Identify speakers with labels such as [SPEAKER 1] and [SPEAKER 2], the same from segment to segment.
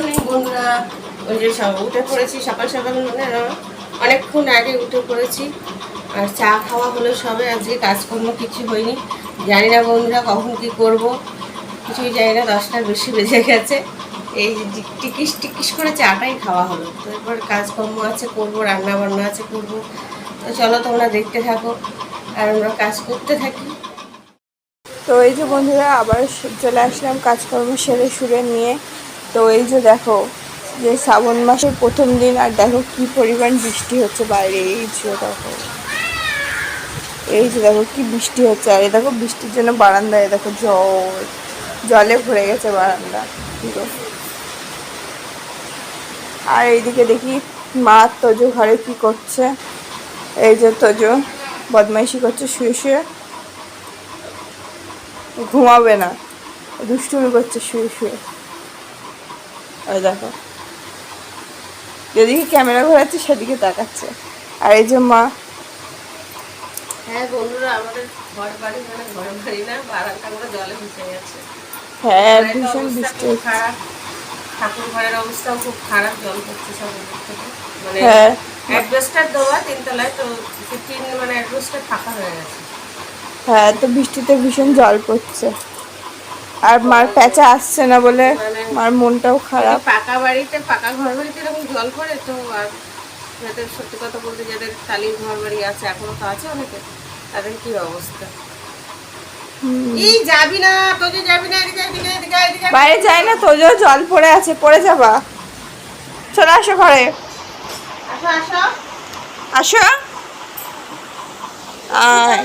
[SPEAKER 1] Morning বন্ধুরা, ওই যে উঠে পড়েছি, সকাল সকাল মানে অনেকক্ষণ আগে উঠে পড়েছি। আর চা খাওয়া হলো সবে, আজকে কাজকর্ম কিছু হয়নি। জানি না বন্ধুরা কখন কি করব, কিছুই জানি না, দশটার বেশি বেজে গেছে। এই টিকিস টিকিস করে চাটাই খাওয়া হলো। তো এরপর কাজকর্ম আছে, করব রান্না বান্না আছে, করব। তো চলো তোমরা দেখতে থাকো, আর আমরা কাজ করতে থাকি।
[SPEAKER 2] তো এই যে বন্ধুরা, আবার চলে আসলাম কাজকর্ম সেরে সুরে নিয়ে। তো এই যে দেখো, যে শ্রাবণ মাসের প্রথম দিন, আর দেখো কি পরিমাণ বৃষ্টি হচ্ছে বাইরে, এই যে দেখো। এই যে দেখো কি বৃষ্টি হচ্ছে, আর দেখো বৃষ্টির জন্য বারান্দায় দেখো জল, জলে ভরে গেছে বারান্দা পুরো আর এইদিকে দেখি মা তোজো ঘরে কি করছে। এই যে তোজো বদমাইশি করছে, শুয়ে শুয়ে। ঘুমাবে না, দুষ্টুমি করছে, শুয়ে শুয়ে। ওই দেখো। যেদিকে ক্যামেরা ঘোরাচ্ছে সেদিকে তাকাচ্ছে। আর এই যে মা।
[SPEAKER 1] হ্যাঁ বন্ধুরা আমাদের ঘর বাড়ি মানে ঘর বাড়ি না বারান্দা জলে ভেসে গেছে।
[SPEAKER 2] হ্যাঁ ভীষণ বৃষ্টি
[SPEAKER 1] খারাপ। ঠাকুর ঘরের অবস্থাও খুব খারাপ জল পড়ছে সব মানে
[SPEAKER 2] হ্যাঁ।
[SPEAKER 1] অ্যাডভেস্টার দেওয়া তিনতলায় তো তিন মানে অ্যাডভেস্টার ফাঁকা হয়ে গেছে।
[SPEAKER 2] হ্যাঁ তো বৃষ্টিতে ভীষণ জল পড়ছে। আর মার প্যাঁচা আসছে না বলে মার মনটাও খারাপ।
[SPEAKER 1] পাকা বাড়িতে পাকা ঘর বাড়িতে এরকম জল পড়ে তো আর যাদের সত্যি কথা বলতে যাদের টালির ঘর বাড়ি আছে এখনও তো আছে অনেকে তাদের কি অবস্থা? এই যাবি না তোকে যাবি না এদিকে এদিকে এদিকে এদিকে।
[SPEAKER 2] বাইরে যাই না তোজো জল পড়ে আছে পড়ে যাবা। চলে আসো ঘরে।
[SPEAKER 1] আসো আসো।
[SPEAKER 2] আসো। আয়।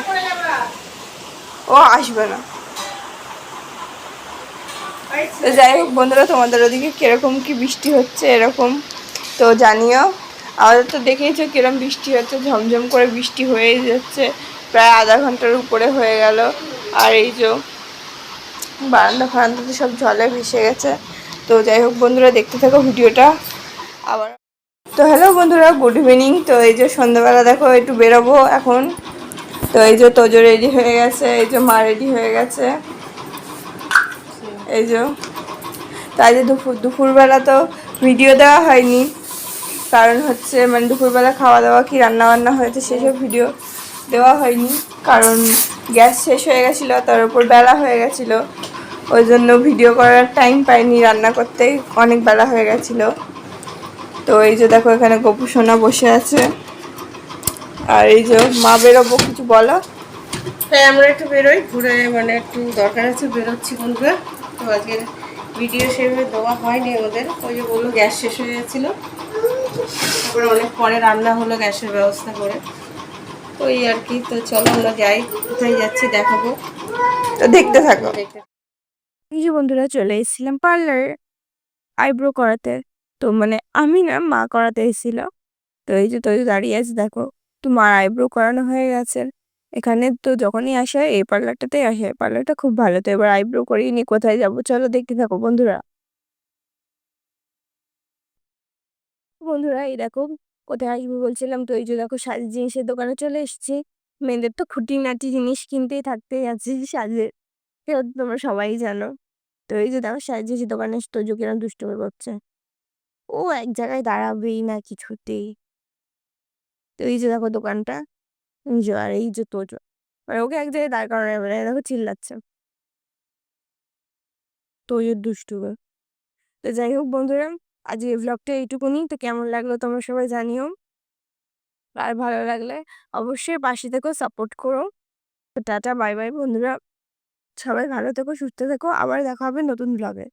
[SPEAKER 2] ও আসবে না। তো যাই হোক বন্ধুরা, তোমাদের ওদিকে কীরকম কি বৃষ্টি হচ্ছে এরকম তো জানিও। আমাদের তো দেখেইছো কীরকম বৃষ্টি হচ্ছে, ঝমঝম করে বৃষ্টি হয়েই যাচ্ছে, প্রায় আধা ঘণ্টার উপরে হয়ে গেল। আর এই যে বারান্দা ফারান্দাতে সব জলে ভেসে গেছে। তো যাই হোক বন্ধুরা, দেখতে থাকো ভিডিওটা। আবার তো হ্যালো বন্ধুরা গুড ইভিনিং তো এই যে সন্ধ্যাবেলা দেখো, একটু বেরোবো এখন। তো এই যে তোজো রেডি হয়ে গেছে, এই যে মা রেডি হয়ে গেছে। এই যে, তাই যে দুপুর, দুপুরবেলা তো ভিডিও দেওয়া হয়নি। কারণ হচ্ছে মানে দুপুরবেলা খাওয়া দাওয়া কি রান্না বান্না হয়েছে সেসব ভিডিও দেওয়া হয়নি। কারণ গ্যাস শেষ হয়ে গেছিল, তার উপর বেলা হয়ে গেছিল। ওই জন্য ভিডিও করার টাইম পাইনি, রান্না করতেই অনেক বেলা হয়ে গেছিল। তো এই যে দেখো, এখানে গপু সোনা বসে আছে। আর এই যে মা বেরোবো, কিছু বলো?
[SPEAKER 1] তাই আমরা একটু বেরোই। ঘুরে মানে একটু দরকার আছে, বেরোচ্ছি বন্ধুরা। তো আজকের ভিডিও সেভাবে দেওয়া হয়নি আমাদের ওই যে বলল গ্যাস শেষ হয়ে গেছিল। তারপরে অনেক পরে রান্না হলো গ্যাসের ব্যবস্থা করে। তো এই আর কি তো চলো আমরা যাই। কোথায় যাচ্ছি দেখাবো।
[SPEAKER 2] তো দেখতে থাকো।
[SPEAKER 1] দেখতে
[SPEAKER 2] এই যে বন্ধুরা চলে এসেছিলাম পার্লার আইব্রো করাতে। তো মানে আমি না মা করাতে এসেছিল তো এই যে তুই দাঁড়িয়ে আছে দেখো। তো মার আইব্রো করানো হয়ে গেছে। এখানে তো যখনই আসে, এই পার্লারটাতেই আসে। পার্লারটা খুব ভালো। তো এবার আইব্রো করিয়ে নি কোথায় যাব? চলো দেখতে থাকো, বন্ধুরা। বন্ধুরা, এই দেখো, কোথায় আসব বলছিলাম তো, এই যে দেখো সাজের জিনিসের দোকানে চলে এসেছি। মেয়েদের তো খুঁটিনাটি জিনিস কিনতেই থাকতেই আছে সাজের তো তোমরা সবাই জানো। তো এই যে দেখো সাজের জিনিসের দোকানে তোজো কিরম দুষ্টুমি করছে। ও এক জায়গায় দাঁড়াবেই না কিছুতেই। তো এই যে দেখো, দোকানটা। এই যে এই যে মানে ওকে এক জায়গায় দাঁড় করানো যাবে দেখো চিল্লাচ্ছে তোজোর দুষ্টু তো যাই হোক বন্ধুরা আজ এই ব্লগটা এইটুকুনি তো কেমন লাগল তোমরা সবাই জানিও আর ভালো লাগলে অবশ্যই পাশে থেকো সাপোর্ট করো তো টাটা বাই বাই বন্ধুরা সবাই ভালো থেকো সুস্থ থেকো আবার দেখা হবে নতুন ব্লগে